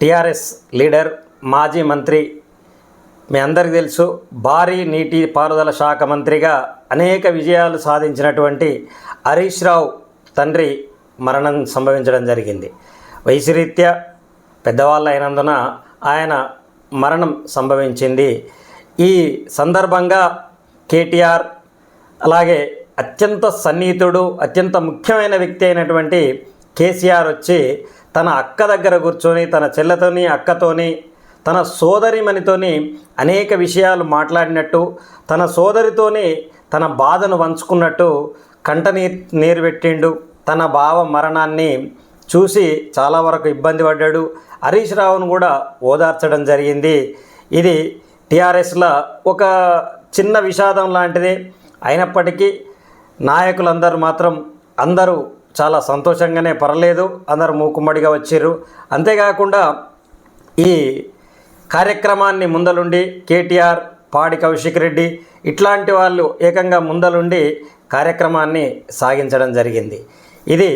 TRS leader మాజీ మంత్రి మీ అందరికీ తెలుసు భారీ నీటి పారుదల శాఖ మంత్రిగా అనేక విజయాలు సాధించినటువంటి హరీష్ రావు తండ్రి మరణం సంభవించడం జరిగింది. వయసురీత్యా పెద్దవాళ్ళు అయినందున ఆయన మరణం సంభవించింది. ఈ సందర్భంగా కేటీఆర్ అలాగే అత్యంత సన్నిహితుడు అత్యంత ముఖ్యమైన వ్యక్తి అయినటువంటి కేసీఆర్ వచ్చి తన అక్క దగ్గర కూర్చొని తన చెల్లెతోని అక్కతోని తన సోదరిమణితోని అనేక విషయాలు మాట్లాడినట్టు తన సోదరితోని తన బాధను పంచుకున్నట్టు కంట నీరు నీరు పెట్టిండు. తన బావ మరణాన్ని చూసి చాలా వరకు ఇబ్బంది పడ్డాడు. హరీష్ రావును కూడా ఓదార్చడం జరిగింది. ఇది టీఆర్ఎస్లో ఒక చిన్న విషాదం లాంటిది. అయినప్పటికీ నాయకులందరూ మాత్రం అందరూ చాలా సంతోషంగానే పర్లేదు. అందరు మూకుమ్మడిగా వచ్చారు. అంతేకాకుండా ఈ కార్యక్రమాన్ని ముందలుండి కేటీఆర్ పాడి కౌశిక్ రెడ్డి ఇట్లాంటి వాళ్ళు ఏకంగా ముందలుండి కార్యక్రమాన్ని సాగించడం జరిగింది. ఇది